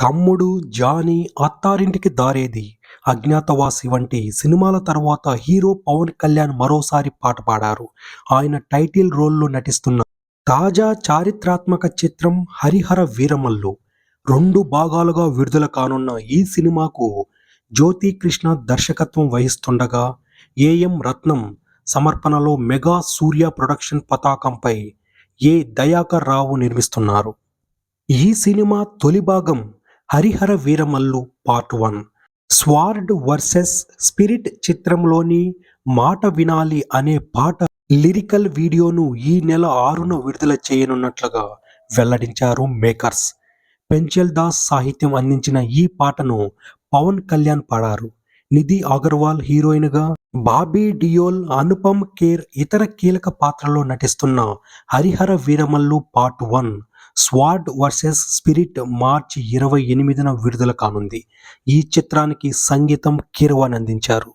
తమ్ముడు జానీ అత్తారింటికి దారేది. అజ్ఞాతవాసి వంటి సినిమాల తర్వాత హీరో పవన్ కళ్యాణ్ మరోసారి పాట పాడారు. ఆయన టైటిల్ రోల్లో నటిస్తున్న తాజా చారిత్రాత్మక చిత్రం హరిహర వీరమల్లు. రెండు భాగాలుగా విడుదల కానున్న ఈ సినిమాకు జ్యోతి కృష్ణ దర్శకత్వం వహిస్తుండగా ఏఎం రత్నం సమర్పణలో మెగా సూర్య ప్రొడక్షన్ పతాకంపై ఏ దయాకర్ రావు నిర్మిస్తున్నారు. ఈ సినిమా తొలి భాగం Harihara Veeramallu part one. Sword versus spirit చిత్రంలోని మాట వినాలి అనే పాట లిరికల్ వీడియోను ఈ నెల ఆరున విడుదల చేయనున్నట్లుగా వెల్లడించారు మేకర్స్. పెంచల్ దాస్ సాహిత్యం అందించిన ఈ పాటను పవన్ కళ్యాణ్ పాడారు. నిధి అగర్వాల్ హీరోయిన్గా బాబీ డియోల్ అనుపమ్ కేర్ ఇతర కీలక పాత్రలో నటిస్తున్న Harihara Veeramallu part one. Sword versus spirit మార్చి ఇరవై ఎనిమిదిన విడుదల కానుంది. ఈ చిత్రానికి సంగీతం కిరవాన్ అందించారు.